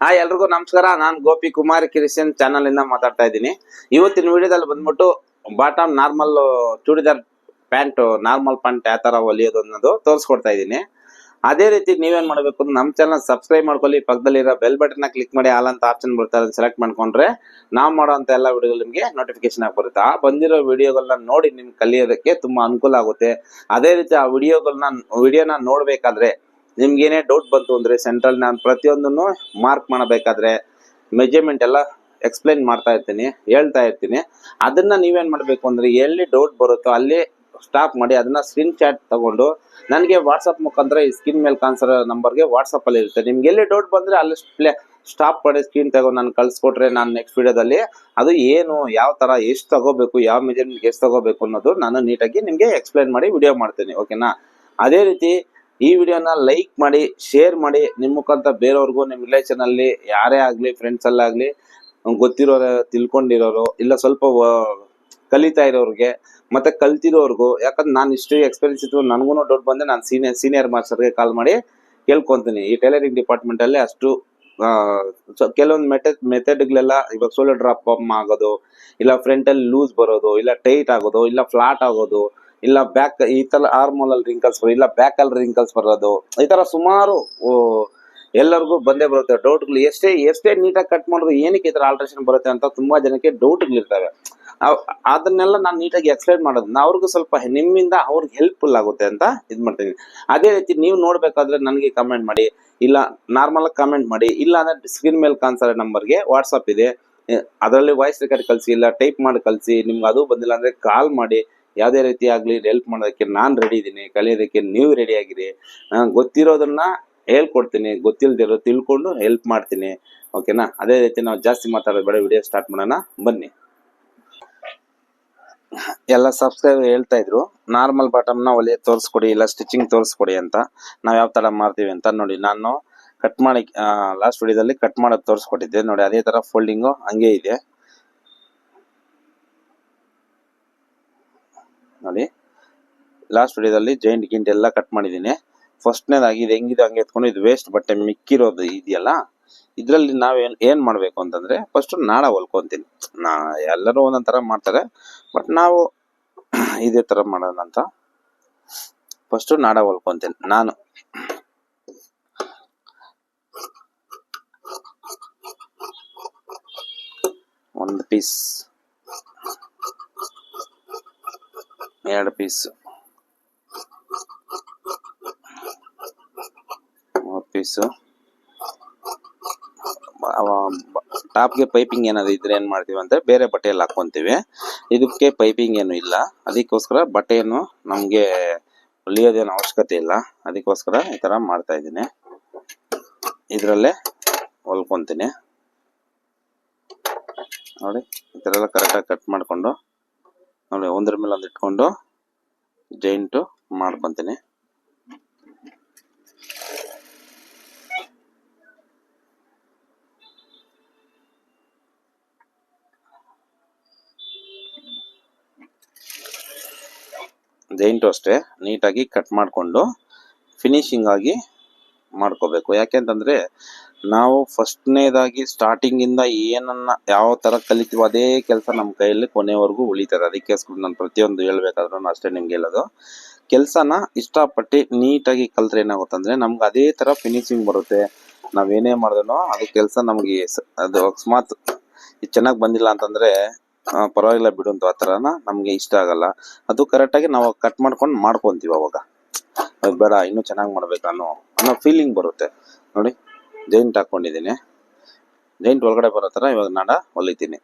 Hi ಎಲ್ರಿಗೂ ನಮಸ್ಕಾರ. ನಾನು ಗೋಪಿ ಕುಮಾರ್ ಕಿರಿಸನ್ ಚಾನಲ್ ಇಂದ ಮಾತಾಡ್ತಾ ಇದ್ದೀನಿ. ಇವತ್ತಿನ ವಿಡಿಯೋದಲ್ಲಿ ಬಂದ್ಬಿಟ್ಟು bottom normal churidar pant, normal pant ಯಾವ ತರ ಹೊಲಿಯೋದು ಅನ್ನೋದು ತೋರಿಸ್ಕೊಡ್ತಾ ಇದ್ದೀನಿ. ಅದೇ ರೀತಿ ನೀವೇನ್ ಮಾಡ್ಬೇಕು ನಮ್ಮ ಚಾನಲ್ ಸಬ್ಸ್ಕ್ರೈಬ್ ಮಾಡ್ಕೊಳ್ಳಿ. ಪಕ್ಕದಲ್ಲಿರೋ ಬೆಲ್ ಬಟನ್ ಕ್ಲಿಕ್ ಮಾಡಿ ಆಲ್ ಅಂತ ಆಪ್ಷನ್ ಬರುತ್ತೆ, ಅದನ್ನ ಸೆಲೆಕ್ಟ್ ಮಾಡ್ಕೊಂಡ್ರೆ ನಾವು ಮಾಡೋಂಥ ಎಲ್ಲ ವಿಡಿಯೋಗಳು ನಿಮಗೆ ನೋಟಿಫಿಕೇಶನ್ ಆಗಿ ಬರುತ್ತೆ ಆ ಬಂದಿರೋ ವಿಡಿಯೋಗಳನ್ನ ನೋಡಿ ನಿಮ್ಗೆ ಕಲಿಯೋದಕ್ಕೆ ತುಂಬಾ ಅನುಕೂಲ ಆಗುತ್ತೆ. ಅದೇ ರೀತಿ ಆ ವಿಡಿಯೋಗಳನ್ನ ವಿಡಿಯೋನ ನೋಡ್ಬೇಕಾದ್ರೆ ನಿಮ್ಗೆ ಏನೇ ಡೌಟ್ ಬಂತು ಅಂದ್ರೆ ಸೆಂಟ್ರಲ್ ನಾನು ಪ್ರತಿಯೊಂದನ್ನು ಮಾರ್ಕ್ ಮಾಡಬೇಕಾದ್ರೆ ಮೆಜರ್ಮೆಂಟ್ ಎಲ್ಲ ಎಕ್ಸ್ಪ್ಲೈನ್ ಮಾಡ್ತಾ ಇರ್ತೀನಿ, ಹೇಳ್ತಾ ಇರ್ತೀನಿ. ಅದನ್ನ ನೀವೇನ್ ಮಾಡಬೇಕು ಅಂದ್ರೆ ಎಲ್ಲಿ ಡೌಟ್ ಬರುತ್ತೋ ಅಲ್ಲಿ ಸ್ಟಾಪ್ ಮಾಡಿ ಅದನ್ನ ಸ್ಕ್ರೀನ್ ಶಾಟ್ ತಗೊಂಡು ನನಗೆ ವಾಟ್ಸಪ್ ಮುಖಾಂತರ ಈ ಸ್ಕ್ರೀನ್ ಮೇಲೆ ಕಾಣಿಸೋ ನಂಬರ್ಗೆ ವಾಟ್ಸಪ್ ಅಲ್ಲಿ ಇರುತ್ತೆ. ನಿಮ್ಗೆ ಎಲ್ಲಿ ಡೌಟ್ ಬಂದ್ರೆ ಅಲ್ಲಿ ಸ್ಟಾಪ್ ಮಾಡಿ ಸ್ಕ್ರೀನ್ ತಗೊಂಡು ನಾನು ಕಳ್ಸಿಕೊಟ್ರೆ ನಾನು ನೆಕ್ಸ್ಟ್ ವಿಡಿಯೋದಲ್ಲಿ ಅದು ಏನು, ಯಾವ ತರ, ಎಷ್ಟು ತಗೋಬೇಕು, ಯಾವ ಮೆಜರ್ಮೆಂಟ್ಗೆ ಎಷ್ಟು ತಗೋಬೇಕು ಅನ್ನೋದು ನಾನು ನೀಟಾಗಿ ನಿಮ್ಗೆ ಎಕ್ಸ್ಪ್ಲೈನ್ ಮಾಡಿ ವಿಡಿಯೋ ಮಾಡ್ತೀನಿ ಓಕೆನಾ ಅದೇ ರೀತಿ ಈ ವಿಡಿಯೋನ ಲೈಕ್ ಮಾಡಿ ಶೇರ್ ಮಾಡಿ. ನಿಮ್ಮ ಮುಖಾಂತರ ಬೇರೆಯವ್ರಿಗೂ ನಿಮ್ಮ ರಿಲೇಷನ್ ಅಲ್ಲಿ ಯಾರೇ ಆಗಲಿ ಫ್ರೆಂಡ್ಸ್ ಅಲ್ಲಾಗ್ಲಿ ಗೊತ್ತಿರೋರು, ತಿಳ್ಕೊಂಡಿರೋರು, ಇಲ್ಲ ಸ್ವಲ್ಪ ಕಲಿತಾ ಇರೋರಿಗೆ, ಮತ್ತೆ ಕಲ್ತಿರೋರ್ಗು, ಯಾಕಂದ್ರೆ ನಾನು ಇಷ್ಟು ಎಕ್ಸ್ಪೀರಿಯನ್ಸ್ ಇತ್ತು ನನಗೂ ಡೌಟ್ ಬಂದೆ, ನಾನು ಸೀನಿಯರ್ ಸೀನಿಯರ್ ಮಾಸ್ಟರ್ಗೆ ಕಾಲ್ ಮಾಡಿ ಕೇಳ್ಕೊಂತೀನಿ. ಈ ಟೈಲರಿಂಗ್ ಡಿಪಾರ್ಟ್ಮೆಂಟ್ ಅಲ್ಲಿ ಅಷ್ಟು ಕೆಲವೊಂದು ಮೆಥಡ್ ಮೆಥಡ್ಗಳೆಲ್ಲ ಇವಾಗ ಸೋಲೋ ಡ್ರಾಪ್ ಆಗೋದು, ಇಲ್ಲ ಫ್ರಂಟ್ ಅಲ್ಲಿ ಲೂಸ್ ಬರೋದು, ಇಲ್ಲ ಟೈಟ್ ಆಗೋದು, ಇಲ್ಲ ಫ್ಲಾಟ್ ಆಗೋದು ಇಲ್ಲ ಬ್ಯಾಕ್ ಈ ತರ ಆರ್ಮೋಲ್ ಅಲ್ಲಿ ರಿಂಕಲ್ಸ್ ಬರೋದು ಇಲ್ಲ ಬ್ಯಾಕ್ ಅಲ್ಲಿ ರಿಂಕಲ್ಸ್ ಬರೋದು, ಈ ತರ ಸುಮಾರು ಎಲ್ಲರಿಗೂ ಬಂದೇ ಬರುತ್ತೆ. ಡೌಟ್ಗಳು ಎಷ್ಟೇ ಎಷ್ಟೇ ನೀಟಾಗಿ ಕಟ್ ಮಾಡಿದ್ರು ಏನಕ್ಕೆ ಈ ಥರ ಆಲ್ಟ್ರೇಷನ್ ಬರುತ್ತೆ ಅಂತ ತುಂಬಾ ಜನಕ್ಕೆ ಡೌಟ್ಗಳಿರ್ತವೆ ಅದನ್ನೆಲ್ಲ ನಾನು ನೀಟಾಗಿ ಎಕ್ಸ್ಪ್ಲೈನ್ ಮಾಡೋದು. ನಾ ಅವ್ರಿಗೂ ಸ್ವಲ್ಪ ನಿಮ್ಮಿಂದ ಅವ್ರಿಗೆ ಹೆಲ್ಪ್ಫುಲ್ ಆಗುತ್ತೆ ಅಂತ ಇದು ಮಾಡ್ತೀನಿ. ಅದೇ ರೀತಿ ನೀವು ನೋಡ್ಬೇಕಾದ್ರೆ ನನಗೆ ಕಮೆಂಟ್ ಮಾಡಿ, ಇಲ್ಲ ನಾರ್ಮಲ್ ಕಮೆಂಟ್ ಮಾಡಿ, ಇಲ್ಲ ಅಂದ್ರೆ ಸ್ಕ್ರೀನ್ ಮೇಲೆ ಕಾಣಿಸೋ ನಂಬರ್ಗೆ ವಾಟ್ಸಪ್ ಇದೆ. ಅದರಲ್ಲಿ ವಾಯ್ಸ್ ರೆಕಾರ್ಡ್ ಕಳಿಸಿ, ಇಲ್ಲ ಟೈಪ್ ಮಾಡಿ ಕಳಿಸಿ, ನಿಮ್ಗೆ ಅದು ಬಂದಿಲ್ಲ ಅಂದ್ರೆ ಕಾಲ್ ಮಾಡಿ ಯಾವುದೇ ರೀತಿ ಆಗಲಿ ಹೆಲ್ಪ್ ಮಾಡೋದಕ್ಕೆ ನಾನು ರೆಡಿ ಇದ್ದೀನಿ ಕಲಿಯೋದಕ್ಕೆ ನೀವು ರೆಡಿ ಆಗಿರಿ. ನಾನು ಗೊತ್ತಿರೋದನ್ನ ಹೇಳ್ಕೊಡ್ತೀನಿ ಗೊತ್ತಿಲ್ಲದಿರೋ ತಿಳ್ಕೊಂಡು ಹೆಲ್ಪ್ ಮಾಡ್ತೀನಿ. ಓಕೆನಾ ಅದೇ ರೀತಿ ನಾವು ಜಾಸ್ತಿ ಮಾತಾಡೋದು ಬೇಡ ವಿಡಿಯೋ ಸ್ಟಾರ್ಟ್ ಮಾಡೋಣ. ಬನ್ನಿ. ಎಲ್ಲ ಸಬ್ಸ್ಕ್ರೈಬರ್ ಹೇಳ್ತಾ ಇದ್ರು ನಾರ್ಮಲ್ ಬಾಟಮ್ನ ಒಲೆ ತೋರಿಸ್ಕೊಡಿ, ಇಲ್ಲ ಸ್ಟಿಚಿಂಗ್ ತೋರಿಸ್ಕೊಡಿ ಅಂತ. ನಾವು ಯಾವ ತರ ಮಾಡ್ತೀವಿ ಅಂತ ನೋಡಿ, ನಾನು ಕಟ್ ಮಾಡಿ ಲಾಸ್ಟ್ ವಿಡಿಯೋದಲ್ಲಿ ಕಟ್ ಮಾಡೋದು ತೋರಿಸ್ಕೊಟ್ಟಿದ್ದೆ. ನೋಡಿ, ಅದೇ ತರ ಫೋಲ್ಡಿಂಗು ಹಂಗೆ ಇದೆ. ನೋಡಿ ಲಾಸ್ಟ್ ವಿಡಿಯೋದಲ್ಲಿ ಜೈಂಟ್ ಗಿಂಟ್ ಎಲ್ಲ ಕಟ್ ಮಾಡಿದ್ದೀನಿ. ಫಸ್ಟ್ನೇದಾಗಿ ಇದು ಹೆಂಗಿದೆ ಹಂಗೆ ಎತ್ಕೊಂಡು ಇದು ವೇಸ್ಟ್ ಬಟ್ಟೆ ಮಿಕ್ಕಿರೋದು ಇದೆಯಲ್ಲ, ಇದರಲ್ಲಿ ನಾವೇನು ಏನು ಮಾಡಬೇಕು ಅಂತಂದ್ರೆ ಫಸ್ಟ್ ನಾಡ ಹೊಲ್ಕೊತೀನಿ. ನಾ, ಎಲ್ಲರೂ ಒಂದೊಂದು ಥರ ಮಾಡ್ತಾರೆ ಬಟ್ ನಾವು ಇದೇ ತರ ಮಾಡೋಣ ಅಂತ. ಫಸ್ಟು ನಾಡ ಹೊಲ್ಕೊತೀನಿ. ನಾನು ಒಂದು ಪೀಸ್ ಎರಡು ಪೀಸ್ ಮೂರು ಪೀಸು ಟಾಪ್ಗೆ ಪೈಪಿಂಗ್ ಏನಾದ್ರು ಇದ್ರೆ ಏನ್ ಮಾಡ್ತೀವಿ ಅಂದ್ರೆ ಬೇರೆ ಬಟ್ಟೆಯಲ್ಲಿ ಹಾಕೊಂತೀವಿ. ಇದಕ್ಕೆ ಪೈಪಿಂಗ್ ಏನು ಇಲ್ಲ. ಅದಕ್ಕೋಸ್ಕರ ಬಟ್ಟೆಯನ್ನು ನಮಗೆ ಹೊಲಿಯೋದೇನು ಅವಶ್ಯಕತೆ ಇಲ್ಲ. ಅದಕ್ಕೋಸ್ಕರ ಈ ತರ ಮಾಡ್ತಾ ಇದ್ದೀನಿ. ಇದ್ರಲ್ಲೇ ಹೊಲ್ಕೊಂತೀನಿ. ನೋಡಿ, ಈ ತರ ಎಲ್ಲ ಕರೆಕ್ಟಾಗಿ ಕಟ್ ಮಾಡ್ಕೊಂಡು ನೋಡಿ, ಒಂದ್ರ ಮೇಲೆ ಒಂದು ಇಟ್ಕೊಂಡು ಜೈಂಟು ಮಾಡ್ಕೊಂತೀನಿ. ಜೈಂಟು ಅಷ್ಟೇ, ನೀಟಾಗಿ ಕಟ್ ಮಾಡಿಕೊಂಡು ಫಿನಿಶಿಂಗ್ ಆಗಿ ಮಾಡ್ಕೋಬೇಕು. ಯಾಕೆಂತಂದ್ರೆ ನಾವು ಸ್ಟಾರ್ಟಿಂಗ್ ಇಂದ ಏನನ್ನ ಯಾವ ತರ ಕಲಿತೀವೋ ಅದೇ ಕೆಲಸ ನಮ್ಮ ಕೈಯಲ್ಲಿ ಕೊನೆವರೆಗೂ ಉಳಿತದೆ. ಅದಕ್ಕೋಸ್ಕರ ನಾನು ಪ್ರತಿಯೊಂದು ಹೇಳ್ಬೇಕಾದ್ರೂ ಅಷ್ಟೇ ನಿಮ್ಗೆ ಹೇಳೋದು. ಕೆಲಸನ ಇಷ್ಟಪಟ್ಟು ನೀಟಾಗಿ ಕಲ್ತ್ರೆ ಏನಾಗುತ್ತಂದ್ರೆ ನಮ್ಗೆ ಅದೇ ತರ ಫಿನಿಶಿಂಗ್ ಬರುತ್ತೆ. ನಾವೇನೇ ಮಾಡಿದ್ರು ಅದು ಕೆಲಸ ನಮಗೆ ಅದು ಅಕಸ್ಮಾತ್ ಚೆನ್ನಾಗಿ ಬಂದಿಲ್ಲ ಅಂತಂದ್ರೆ ಪರವಾಗಿಲ್ಲ ಬಿಡು ಅಂತ ಆ ಥರನ ನಮಗೆ ಇಷ್ಟ ಆಗಲ್ಲ. ಅದು ಕರೆಕ್ಟಾಗಿ ನಾವು ಕಟ್ ಮಾಡ್ಕೊಂಡು ಮಾಡ್ಕೊಂತೀವಿ ಅವಾಗ. ಬೇಡ, ಇನ್ನೂ ಚೆನ್ನಾಗಿ ಮಾಡ್ಬೇಕು ಅನ್ನೋ ಅನ್ನೋ ಫೀಲಿಂಗ್ ಬರುತ್ತೆ. ನೋಡಿ. ಜೈಂಟ್ ಹಾಕ್ಕೊಂಡಿದ್ದೀನಿ. ಜೈಂಟ್ ಒಳಗಡೆ ಬರೋ ಥರ ಇವಾಗ ನಾಡ ಹೊಲಿತೀನಿ.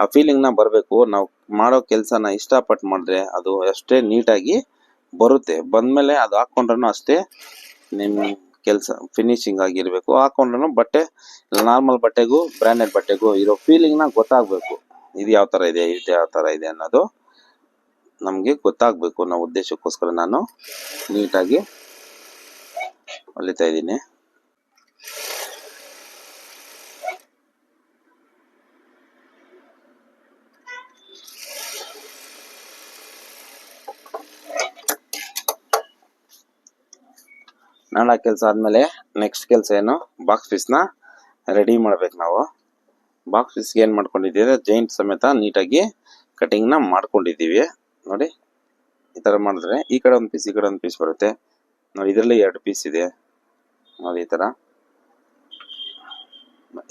ಆ ಫೀಲಿಂಗ್ನ ಬರಬೇಕು. ನಾವು ಮಾಡೋ ಕೆಲಸನ ಇಷ್ಟಪಟ್ಟು ಮಾಡಿದ್ರೆ ಅದು ಅಷ್ಟೇ ನೀಟಾಗಿ ಬರುತ್ತೆ. ಬಂದಮೇಲೆ ಅದು ಹಾಕೊಂಡ್ರೂ ಅಷ್ಟೇ ನಿಮ್ಮ ಕೆಲಸ ಫಿನಿಶಿಂಗ್ ಆಗಿರಬೇಕು. ಹಾಕೊಂಡ್ರೂ ಬಟ್ಟೆ ನಾರ್ಮಲ್ ಬಟ್ಟೆಗೂ ಬ್ರ್ಯಾಂಡೆಡ್ ಬಟ್ಟೆಗೂ ಇರೋ ಫೀಲಿಂಗ್ನ ಗೊತ್ತಾಗಬೇಕು. ಇದು ಯಾವ ಥರ ಇದೆ, ಇದು ಯಾವ ಥರ ಇದೆ ಅನ್ನೋದು ನಮಗೆ ಗೊತ್ತಾಗಬೇಕು ಅನ್ನೋ ಉದ್ದೇಶಕ್ಕೋಸ್ಕರ ನಾನು ನೀಟಾಗಿ ಹೊಲಿತಾ ಇದ್ದೀನಿ. ನಾಡ ಕೆಲಸ ಆದಮೇಲೆ ನೆಕ್ಸ್ಟ್ ಕೆಲಸ ಏನು? ಬಾಕ್ಸ್ ಪೀಸ್ನ ರೆಡಿ ಮಾಡ್ಬೇಕು ನಾವು. ಬಾಕ್ಸ್ ಪೀಸ್ಗೆ ಏನು ಮಾಡ್ಕೊಂಡಿದ್ದೀವಿ ಜೈಂಟ್ ಸಮೇತ ನೀಟಾಗಿ ಕಟಿಂಗ್ನ ಮಾಡ್ಕೊಂಡಿದ್ದೀವಿ. ನೋಡಿ, ಈ ಥರ ಮಾಡಿದ್ರೆ ಈ ಕಡೆ ಒಂದು ಪೀಸ್ ಈ ಕಡೆ ಒಂದು ಪೀಸ್ ಬರುತ್ತೆ. ನೋಡಿ, ಇದರಲ್ಲಿ ಎರಡು ಪೀಸ್ ಇದೆ. ನೋಡಿ, ಈ ಥರ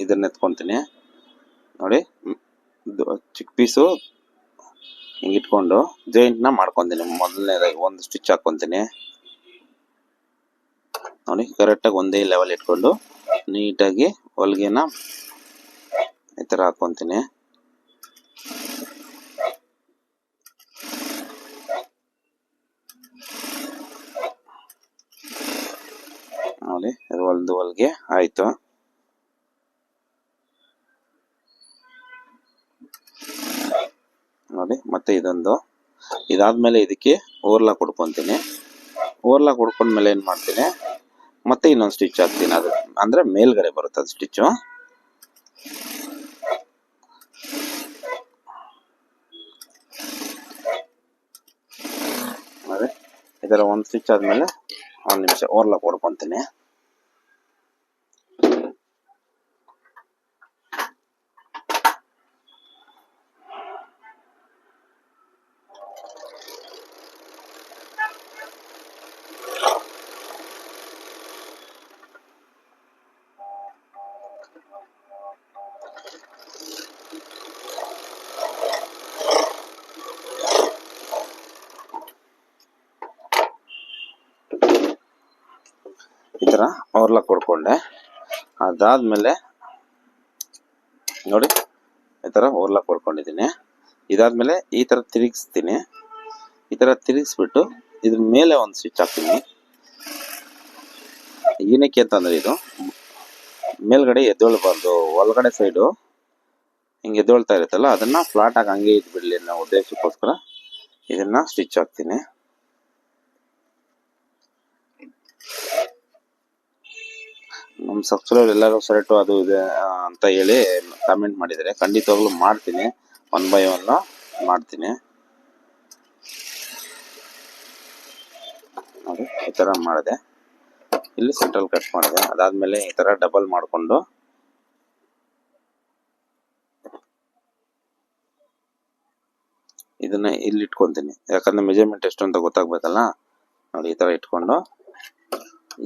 ಇದನ್ನ ಎತ್ಕೊತೀನಿ. ನೋಡಿ ಚಿಕ್ಕ ಪೀಸು ಹಿಂಗೆ ಇಟ್ಕೊಂಡು ಜಾಯಿಂಟ್ನ ಮಾಡ್ಕೊತೀನಿ. ಮೊದಲನೇದಾಗಿ ಒಂದು ಸ್ಟಿಚ್ ಹಾಕ್ಕೊಂತೀನಿ ನೋಡಿ ಕರೆಕ್ಟಾಗಿ ಒಂದೇ ಲೆವೆಲ್ ಇಟ್ಕೊಂಡು ನೀಟಾಗಿ ಹೊಲಿಗೆನ ಈ ಥರ ಹಾಕ್ಕೊತೀನಿ ನೋಡಿ ಅದು ಹೊಲ್ದು ಹೊಲಿಗೆ ಆಯಿತು. ನೋಡಿ, ಮತ್ತೆ ಇದೊಂದು. ಇದಾದ್ಮೇಲೆ ಇದಕ್ಕೆ ಓರ್ಲಾ ಕೊಡ್ಕೊಂತೀನಿ. ಓರ್ಲಾ ಕೊಡ್ಕೊಂಡ್ಮೇಲೆ ಏನು ಮಾಡ್ತೀನಿ? ಮತ್ತೆ ಇನ್ನೊಂದು ಸ್ಟಿಚ್ ಹಾಕ್ತೀನಿ ಅದು. ಅಂದ್ರೆ ಮೇಲ್ಗಡೆ ಬರುತ್ತೆ ಅದು ಸ್ಟಿಚ್ಚು ಅದೇ. ಇದರ ಒಂದು ಸ್ಟಿಚ್ ಆದ್ಮೇಲೆ ಒಂದು ನಿಮಿಷ ಓರ್ಲಾಕ್ ಕೊಡ್ಕೊಂತೀನಿ. ಈ ಥರ ಅವ್ರಲ್ಲ ಕೊಡ್ಕೊಂಡೆ ಅದಾದಮೇಲೆ ನೋಡಿ, ಈ ಥರ ಓರ್ಲಾ ಕೊಡ್ಕೊಂಡಿದ್ದೀನಿ ಇದಾದಮೇಲೆ ಈ ಥರ ತಿರುಗಿಸ್ತೀನಿ. ಈ ಥರ ತಿರುಗಿಸ್ಬಿಟ್ಟು ಇದ್ರ ಮೇಲೆ ಒಂದು ಸ್ವಿಚ್ ಹಾಕ್ತೀನಿ. ಏನಕ್ಕೆ ಅಂತಂದರೆ ಇದು, ಮೇಲ್ಗಡೆ ಎದ್ದೇಳಬಾರ್ದು. ಒಳಗಡೆ ಸೈಡು ಹಿಂಗೆ ಎದ್ದೇಳ್ತಾ ಇರುತ್ತಲ್ಲ, ಅದನ್ನು ಫ್ಲಾಟಾಗಿ ಹಂಗೆ ಇದ್ಬಿಡಲಿ ಅನ್ನೋ ಉದ್ದೇಶಕ್ಕೋಸ್ಕರ ಇದನ್ನು ಸ್ಟಿಚ್ ಹಾಕ್ತೀನಿ. ನಮ್ಮ ಸಬ್ಸ್ಕ್ರೈಬರ್ ಎಲ್ಲರೂ ಸೆಲೆಕ್ಟ್ ಅದು ಇದೆ ಅಂತ ಹೇಳಿ ಕಾಮೆಂಟ್ ಮಾಡಿದರೆ ಖಂಡಿತವಾಗ್ಲೂ ಮಾಡ್ತೀನಿ. ಒನ್ ಬೈ ಒನ್ ಮಾಡ್ತೀನಿ. ನೋಡಿ, ಈ ಥರ ಮಾಡಿದೆ. ಇಲ್ಲಿ ಸೆಂಟ್ರಲ್ ಕಟ್ ಮಾಡಿದೆ. ಅದಾದ್ಮೇಲೆ ಈ ಥರ ಡಬಲ್ ಮಾಡಿಕೊಂಡು ಇದನ್ನ ಇಲ್ಲಿ ಇಟ್ಕೊಂತೀನಿ. ಯಾಕಂದ್ರೆ ಮೆಜರ್ಮೆಂಟ್ ಎಷ್ಟು ಅಂತ ಗೊತ್ತಾಗ್ಬೇಕಲ್ಲ? ನೋಡಿ, ಈ ಥರ ಇಟ್ಕೊಂಡು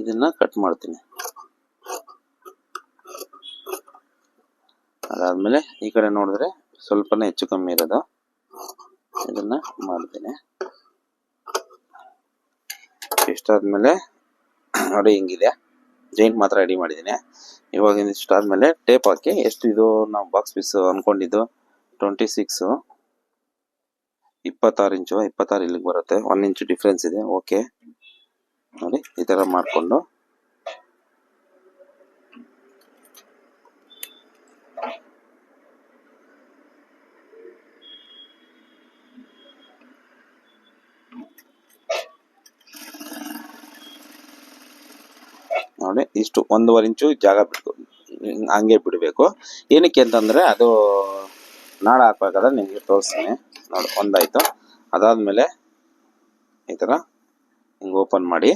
ಇದನ್ನ ಕಟ್ ಮಾಡ್ತೀನಿ. ಅದಾದ್ಮೇಲೆ ಈ ಕಡೆ ನೋಡಿದ್ರೆ ಸ್ವಲ್ಪನೇ ಹೆಚ್ಚು ಕಮ್ಮಿ ಇರೋದು. ಇದನ್ನ ಮಾಡ್ತೇನೆ. ಇಷ್ಟಾದ್ಮೇಲೆ ನೋಡಿ ಹಿಂಗಿದೆ. ಜೈಂಟ್ ಮಾತ್ರ ರೆಡಿ ಮಾಡಿದ್ದೀನಿ. ಇವಾಗ ಇಷ್ಟಾದ್ಮೇಲೆ ಟೇಪ್ ಹಾಕಿ ಎಷ್ಟು ಇದು ನಾವು ಬಾಕ್ಸ್ ಪೀಸ್ ಅನ್ಕೊಂಡಿದ್ದು? ಟ್ವೆಂಟಿ ಸಿಕ್ಸು ಇಪ್ಪತ್ತಾರು ಇಂಚು ಇಪ್ಪತ್ತಾರು ಇಲ್ಲಿಗೆ ಬರುತ್ತೆ. ಒನ್ ಇಂಚು ಡಿಫ್ರೆನ್ಸ್ ಇದೆ. ಓಕೆ ನೋಡಿ, ಈ ಥರ ಮಾಡಿಕೊಂಡು ನೋಡಿ ಇಷ್ಟು ಒಂದೂವರೆ ಇಂಚು ಜಾಗ ಹಿಂಗ್ ಹಂಗೆ ಬಿಡಬೇಕು. ಏನಕ್ಕೆ ಅಂತಂದರೆ ಅದು ನಾಳ ಹಾಕ್ಬೇಕಾದ್ರೆ ನಿಮಗೆ ತೋರಿಸ್ತೀನಿ. ನೋಡಿ, ಒಂದಾಯಿತು. ಅದಾದಮೇಲೆ ಈ ಥರ ಹಿಂಗೆ ಓಪನ್ ಮಾಡಿ.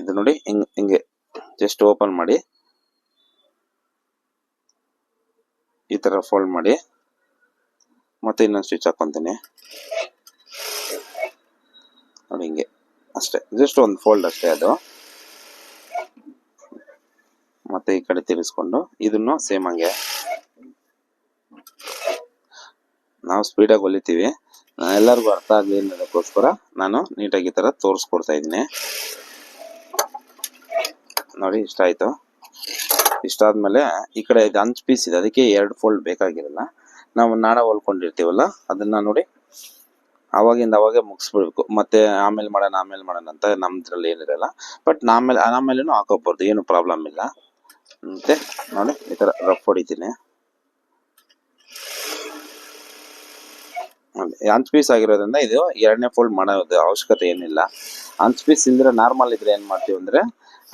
ಇದು ನೋಡಿ ಹಿಂಗೆ ಹಿಂಗೆ ಜಸ್ಟ್ ಓಪನ್ ಮಾಡಿ. ಈ ಥರ ಫೋಲ್ಡ್ ಮಾಡಿ. ಮತ್ತೆ ಇನ್ನೊಂದು ಸ್ವಿಚ್ ಹಾಕೊಂತೀನಿ. ನೋಡಿ ಹಿಂಗೆ ಅಷ್ಟೇ. ಜಸ್ಟ್ ಒಂದು ಫೋಲ್ಡ್ ಅಷ್ಟೇ ಅದು. ಮತ್ತೆ ಈ ಕಡೆ ತಿರುಗಿಸ್ಕೊಂಡು ಇದನ್ನು ಸೇಮ್ ಹಂಗೆ. ನಾವು ಸ್ಪೀಡಾಗಿ ಹೊಲಿತೀವಿ. ಎಲ್ಲರಿಗೂ ಅರ್ಥ ಆಗಲಿ ಅನ್ನೋದಕ್ಕೋಸ್ಕರ ನಾನು ನೀಟಾಗಿ ಈ ಥರ ತೋರಿಸ್ಕೊಡ್ತಾ ಇದ್ದೀನಿ. ನೋಡಿ, ಇಷ್ಟ ಆಯ್ತು. ಇಷ್ಟಾದ್ಮೇಲೆ ಈ ಕಡೆ ಇದು ಅಂಚ್ ಪೀಸ್ ಇದೆ. ಅದಕ್ಕೆ ಎರಡು ಫೋಲ್ಡ್ ಬೇಕಾಗಿರಲ್ಲ. ನಾವು ನಾಡ ಹೊಲ್ಕೊಂಡಿರ್ತೀವಲ್ಲ, ಅದನ್ನ ನೋಡಿ ಅವಾಗಿಂದ ಅವಾಗೇ ಮುಗಿಸ್ಬಿಡ್ಬೇಕು. ಮತ್ತೆ ಆಮೇಲೆ ಮಾಡೋಣ ಆಮೇಲೆ ಮಾಡೋಣ ಅಂತ ನಮ್ದ್ರಲ್ಲಿ ಏನಿರಲ್ಲ. ಬಟ್ ನಾಮೇಲೆ, ಆಮೇಲೆನೂ ಹಾಕೋಬಹುದು ಏನು ಪ್ರಾಬ್ಲಮ್ ಇಲ್ಲ. ಮತ್ತೆ ನೋಡಿ, ಈ ತರ ರಫ್ ಹೊಡಿತೀನಿ. ಅಂಚ್ ಪೀಸ್ ಆಗಿರೋದ್ರಿಂದ ಇದು ಎರಡನೇ ಫೋಲ್ಡ್ ಮಾಡೋದು ಅವಶ್ಯಕತೆ ಏನಿಲ್ಲ. ಅಂಚ್ ಪೀಸ್ ಇದ್ರೆ ನಾರ್ಮಲ್ ಇದ್ರೆ ಏನು ಮಾಡ್ತೀವಿ ಅಂದ್ರೆ,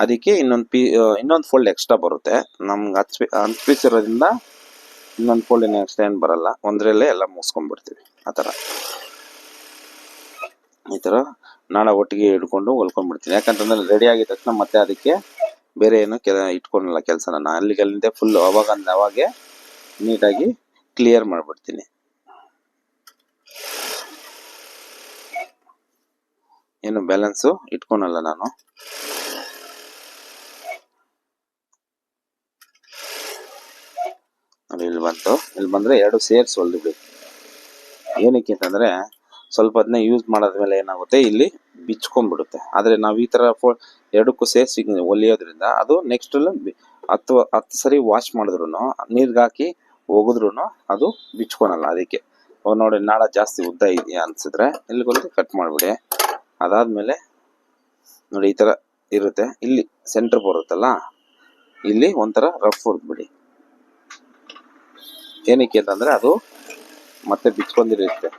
ಅದಕ್ಕೆ ಇನ್ನೊಂದು ಪೀ ಇನ್ನೊಂದು ಫೋಲ್ಡ್ ಎಕ್ಸ್ಟ್ರಾ ಬರುತ್ತೆ. ನಮ್ಗೆ ಹಚ್ ಅಂಚ್ ಪೀಸ್ ಇರೋದ್ರಿಂದ ಇನ್ನೊಂದು ಫೋಲ್ಡ್ ಏನು ಎಕ್ಸ್ಟ್ರಾ ಏನು ಬರಲ್ಲ. ಒಂದ್ರಲ್ಲೇ ಎಲ್ಲ ಮುಗಿಸ್ಕೊಂಡ್ಬಿಡ್ತೀವಿ. ಆ ಥರ ಈ ಥರ ನಾಳೆ ಒಟ್ಟಿಗೆ ಹಿಡ್ಕೊಂಡು ಹೊಲ್ಕೊಂಡ್ಬಿಡ್ತೀನಿ ಯಾಕಂತಂದ್ರೆ ರೆಡಿ ಆಗಿದ ತಕ್ಷಣ ಮತ್ತೆ ಅದಕ್ಕೆ ಬೇರೆ ಏನು ಕೆಲ ಇಟ್ಕೊಂಡಿಲ್ಲ ಕೆಲಸ ನಾನು ಅಲ್ಲಿಗೆ ಅಲ್ಲಿಂದ ಫುಲ್ ಅವಾಗ ಅವಾಗೆ ನೀಟಾಗಿ ಕ್ಲಿಯರ್ ಮಾಡ್ಬಿಡ್ತೀನಿ. ಏನು ಬ್ಯಾಲೆನ್ಸು ಇಟ್ಕೊಳಲ್ಲ ನಾನು. ಇಲ್ಲಿ ಬಂತು. ಇಲ್ಲಿ ಬಂದ್ರೆ ಎರಡು ಸೇರ್ಸ್ ಹೊಲ್ದ್ಬಿಡಿ ಏನಕ್ಕೆ ಅಂತಂದ್ರೆ ಸ್ವಲ್ಪ ಅದನ್ನ ಯೂಸ್ ಮಾಡಾದ್ಮೇಲೆ ಏನಾಗುತ್ತೆ? ಇಲ್ಲಿ ಬಿಚ್ಕೊಂಡ್ಬಿಡುತ್ತೆ. ಆದ್ರೆ ನಾವು ಈ ತರ ಫೋ ಎರಡಕ್ಕೂ ಸೇರಿಸಿ ಒಲಿಯೋದ್ರಿಂದ ಅದು ನೆಕ್ಸ್ಟ್ ಹತ್ತು ಹತ್ತು ಸರಿ ವಾಶ್ ಮಾಡಿದ್ರು ನೀರ್ಗೆ ಹಾಕಿ ಒಗೆದ್ರು ಅದು ಬಿಚ್ಕೊಳಲ್ಲ ಅದಕ್ಕೆ. ನೋಡಿ, ನಾಳ ಜಾಸ್ತಿ ಉದ್ದ ಇದೆಯಾ ಅನ್ಸಿದ್ರೆ ಬಂದು ಕಟ್ ಮಾಡ್ಬಿಡಿ. ಅದಾದ್ಮೇಲೆ ನೋಡಿ, ಈ ತರ ಇರುತ್ತೆ. ಇಲ್ಲಿ ಸೆಂಟರ್ ಬರುತ್ತಲ್ಲ, ಇಲ್ಲಿ ಒಂಥರ ರಫ್ ಹೊಡೆದ್ಬಿಡಿ ಏನಕ್ಕೆ ಅಂತಂದ್ರೆ ಅದು ಮತ್ತೆ ಬಿಚ್ಕೊಂಡಿರುತ್ತೆ.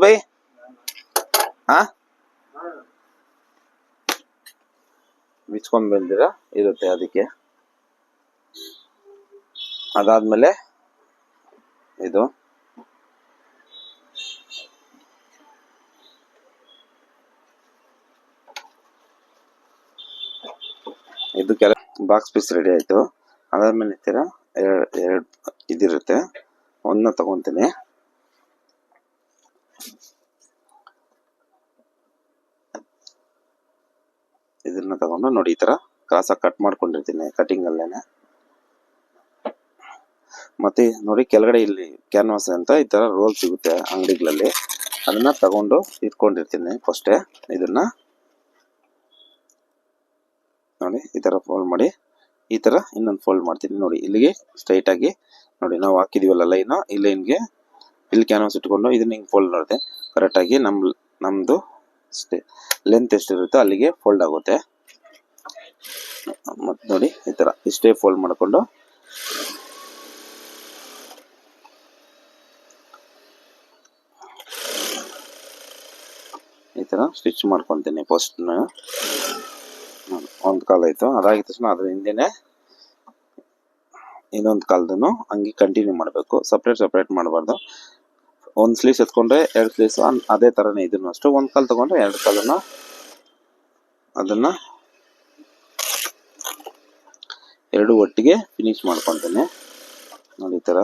ಬೈ ಹಾ? ಬಿಚ್ಕೊಂಡ್ ಬಂದಿರ ಇರುತ್ತೆ ಅದಕ್ಕೆ. ಅದಾದ್ಮೇಲೆ ಇದು. ಇದು ಕೆಲ ಬಾಕ್ಸ್ ಪೀಸ್ ರೆಡಿ ಆಯ್ತು. ಅದಾದ್ಮೇಲೆ ಇರ್ತೀರ ಎರಡು ಎರಡು ಇದಿರುತ್ತೆ. ಒಂದನ್ನ ತಗೊಂತೀನಿ. ಇದನ್ನ ತಗೊಂಡು ನೋಡಿ, ಈ ತರ ಕ್ರಾಸ ಕಟ್ ಮಾಡ್ಕೊಂಡಿರ್ತೀನಿ ಕಟಿಂಗ್ ಅಲ್ಲೇನೆ. ಮತ್ತೆ ನೋಡಿ, ಕೆಳಗಡೆ ಇಲ್ಲಿ ಕ್ಯಾನ್ವಾಸ್ ಅಂತ ಈ ತರ ರೋಲ್ ಸಿಗುತ್ತೆ ಅಂಗಡಿಗಳಲ್ಲಿ. ಅದನ್ನ ತಗೊಂಡು ಇಟ್ಕೊಂಡಿರ್ತೀನಿ ಫಸ್ಟೇ ಇದನ್ನ ನೋಡಿ, ಈ ತರ ಫೋಲ್ಡ್ ಮಾಡಿ, ಈ ತರ ಇನ್ನೊಂದು ಫೋಲ್ಡ್ ಮಾಡ್ತೀನಿ. ನೋಡಿ, ಇಲ್ಲಿಗೆ ಸ್ಟ್ರೈಟ್ ಆಗಿ, ನೋಡಿ, ನಾವು ಹಾಕಿದೀವಲ್ಲ ಲೈನ್ ಈ ಲೈನ್ಗೆ ಇಲ್ಲಿ ಕ್ಯಾನ್ವಾಸ್ ಇಟ್ಕೊಂಡು ಇದನ್ನ ಹಿಂಗೆ ಫೋಲ್ಡ್ ಮಾಡುತ್ತೆ. ಕರೆಕ್ಟಾಗಿ ನಮ್ಮ ನಮ್ಮದು ಸ್ಟೇ ಲೆಂತ್ ಎಷ್ಟಿರುತ್ತೋ ಅಲ್ಲಿಗೆ ಫೋಲ್ಡ್ ಆಗುತ್ತೆ. ಮತ್ತೆ ನೋಡಿ, ಈ ತರ ಇಷ್ಟೇ ಫೋಲ್ಡ್ ಮಾಡ್ಕೊಂಡು. ಈ ತರ ಸ್ಟಿಚ್ ಮಾಡ್ಕೊಂತೀನಿ ಫಸ್ಟ್ ಒಂದು ಕಾಲ್ ಆಯಿತು. ಅದಾಗಿದ ತಕ್ಷಣ ಅದ್ರ ಹಿಂದೆನೆ ಇನ್ನೊಂದು ಕಾಲ್ದನು ಹಂಗೆ ಕಂಟಿನ್ಯೂ ಮಾಡಬೇಕು. ಸಪ್ರೇಟ್ ಸಪ್ರೇಟ್ ಮಾಡಬಾರ್ದು. ಒಂದು ಸ್ಲೀವ್ಸ್ ಎತ್ಕೊಂಡ್ರೆ ಎರಡು ಸ್ಲೀವ್ಸ್ ಅದೇ ಥರನೇ ಇದನ್ನು ಅಷ್ಟು. ಒಂದು ಕಾಲು ತೊಗೊಂಡ್ರೆ ಎರಡು ಕಾಲನ್ನು ಅದನ್ನು ಎರಡು ಒಟ್ಟಿಗೆ ಫಿನಿಶ್ ಮಾಡ್ಕೊತೇನೆ. ನೋಡಿ ಈ ಥರ.